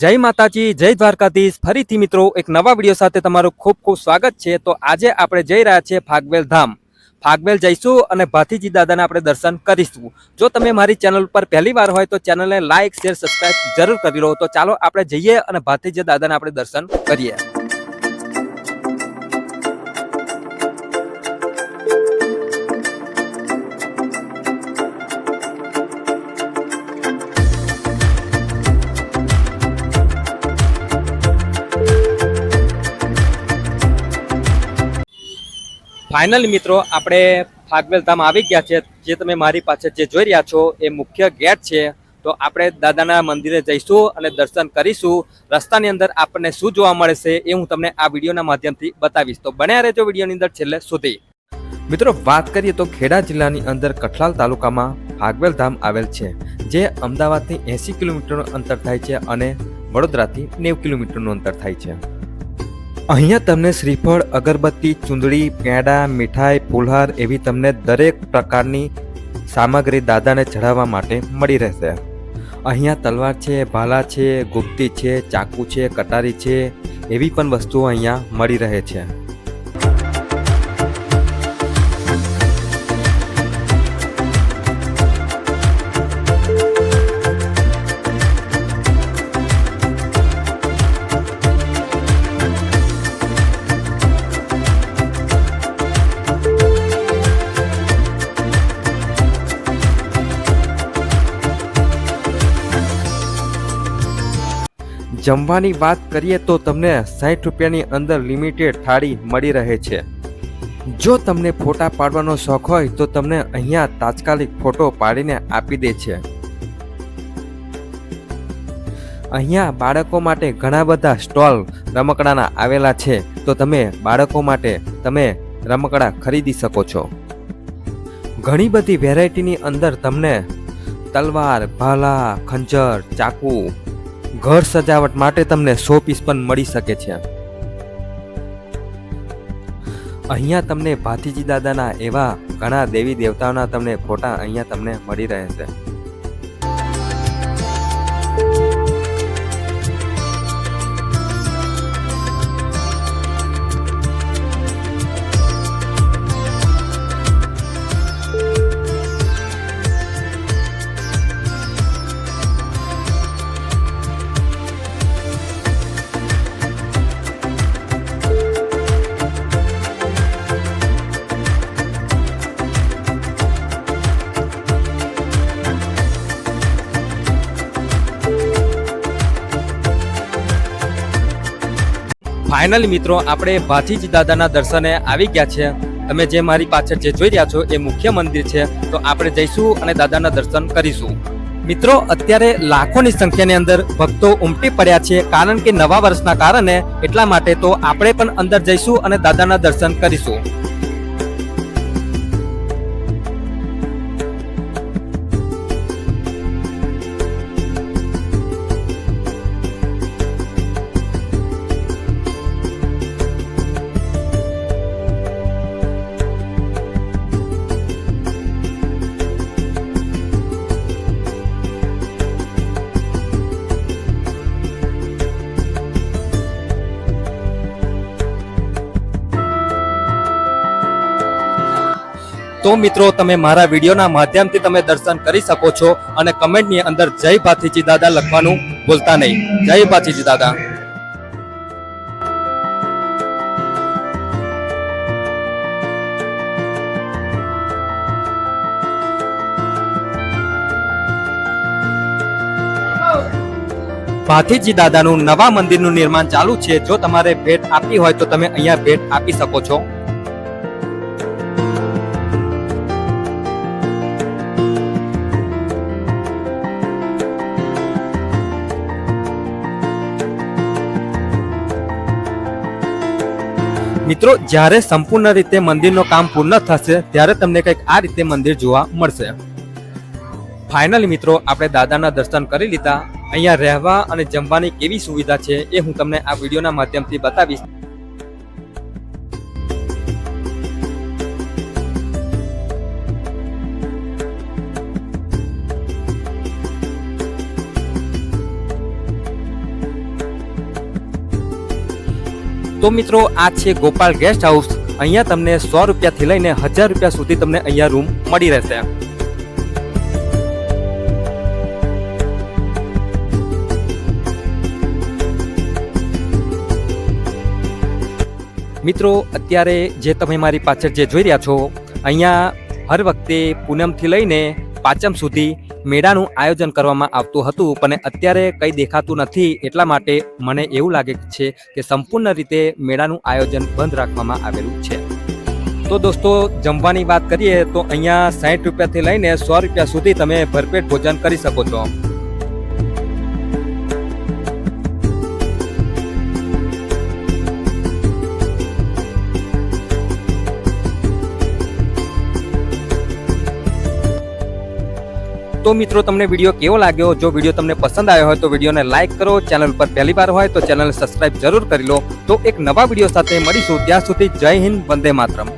જય માતાજી, જય દ્વારકાધીશ. ફરીથી મિત્રો, એક નવા વીડિયો સાથે તમારું ખૂબ ખૂબ સ્વાગત છે. તો આજે આપણે જઈ રહ્યા છીએ ફાગવેલ ધામ. ફાગવેલ જઈશું અને ભાથીજી દાદાના આપણે દર્શન કરીશું. જો તમે મારી ચેનલ પર પહેલી વાર હોય તો ચેનલને લાઇક શેર સબસ્ક્રાઈબ જરૂર કરી લો. તો ચાલો આપણે જઈએ અને ભાથીજી દાદાના આપણે દર્શન કરીએ. ફાઇનલી મિત્રો, આપણે ફાગવેલ ધામ આવી ગયા છે. જે તમે મારી પાસે જે જોઈ રહ્યા છો એ મુખ્ય ગેટ છે. તો આપણે દાદાના મંદિરે જઈશું અને દર્શન કરીશું. રસ્તાની અંદર આપણને શું જોવા મળે છે એ હું તમને આ વિડીયોના માધ્યમથી બતાવીશ. તો બન્યા રહેજો વિડીયોની અંદર છેલ્લે સુધી. મિત્રો, વાત કરીએ તો ખેડા જિલ્લાની અંદર કઠલાલ તાલુકામાં ફાગવેલ ધામ આવેલ છે, જે અમદાવાદથી એંસી કિલોમીટરનું અંતર થાય છે અને વડોદરાથી નેવ કિલોમીટરનું અંતર થાય છે. અહીંયા તમને શ્રીફળ, અગરબત્તી, ચૂંદડી, પેંડા, મીઠાઈ, ફુલહાર એવી તમને દરેક પ્રકારની સામગ્રી દાદાને ચઢાવવા માટે મળી રહેશે. અહીંયા તલવાર છે ભાલા છે ગુપ્તી છે, ચાકુ છે, કટારી છે, એવી પણ વસ્તુઓ અહીંયા મળી રહે છે. જમવાની વાત કરીએ તો તમને સાઠ રૂપિયાની અંદર લિમિટેડ થાળી મળી રહે છે. જો તમને ફોટા પાડવાનો શોખ હોય તો તમને અહીંયા તાત્કાલિક ફોટો પાડીને આપી દે છે. અહીંયા બાળકો માટે ઘણા બધા સ્ટોલ રમકડાના આવેલા છે. તો તમે બાળકો માટે તમે રમકડા ખરીદી શકો છો. ઘણી બધી વેરાયટીની અંદર તમને તલવાર, ભાલા, ખંજર, ચાકુ ઘર સજાવટ માટે તમને સો પીસ પણ મળી શકે છે. અહીંયા તમને ભાતીજી દાદાના એવા ઘણા દેવી દેવતાઓના તમને ફોટા અહીંયા તમને મળી રહે છે. ફાઇનલી મિત્રો, આપણે ભાથીજી દાદાના દર્શને આવી ગયા છે. તમે જે મારી પાછળ જે જોઈ રહ્યા છો એ મુખ્ય મંદિર છે. તો આપણે જઈશું અને દાદાના દર્શન કરીશું. મિત્રો, અત્યારે લાખોની સંખ્યાની અંદર ભક્તો ઉમટી પડ્યા છે કારણ કે નવા વર્ષના કારણે એટલા માટે તો આપણે પણ અંદર જઈશું અને દાદાના દર્શન કરીશું. તો મિત્રો, તમે મારા વિડીયોના માધ્યમથી તમે દર્શન કરી શકો છો અને કમેન્ટની અંદર જય ભાથીજી દાદા લખવાનું ભૂલતા નહીં. જય ભાથીજી દાદા. ભાથીજી દાદાનું નવા મંદિરનું નિર્માણ ચાલુ છે. જો તમારે ભેટ આપવી હોય તો તમે અહીંયા ભેટ આપી શકો છો. મિત્રો, જ્યારે સંપૂર્ણ રીતે મંદિરનું કામ પૂર્ણ થશે, ત્યારે તમને કંઈક આ રીતે મંદિર જોવા મળશે. ફાઇનલી મિત્રો, આપણે દાદાના દર્શન કરી લીધા. અહીંયા રહેવા અને જમવાની કેવી સુવિધા છે એ હું તમને આ વિડીયોના માધ્યમથી બતાવીશ. તો મિત્રો, આ છે ગોપાલ ગેસ્ટ હાઉસ અહીંયા તમને સો રૂપિયાથી લઈને હજાર રૂપિયા સુધી તમને અહીંયા રૂમ મળી રહેશે. મિત્રો, અત્યારે જે તમે મારી પાછળ જે જોઈ રહ્યા છો, અહીંયા હર વખતે પૂનમથી લઈને પાંચમ સુધી મેળાનું આયોજન કરવામાં આવતું હતું, પણ અત્યારે કંઈ દેખાતું નથી. એટલા માટે મને એવું લાગે છે કે સંપૂર્ણ રીતે મેળાનું આયોજન બંધ રાખવામાં આવેલું છે. તો દોસ્તો, જમવાની વાત કરીએ તો અહીંયા સાઠ રૂપિયાથી લઈને સો રૂપિયા સુધી તમે ભરપેટ ભોજન કરી શકો છો. તો મિત્રો, તમને વીડિયો કેવો લાગ્યો? જો વીડિયો તમને પસંદ આવ્યો હોય તો વિડીયોને લાઇક કરો. ચેનલ પર પહેલી વાર હોય તો ચેનલ સબસ્ક્રાઇબ જરૂર કરી લો. તો એક નવા વીડિયો સાથે મળીશું. ત્યાં સુધી જય હિન્દ, વંદે માતરમ.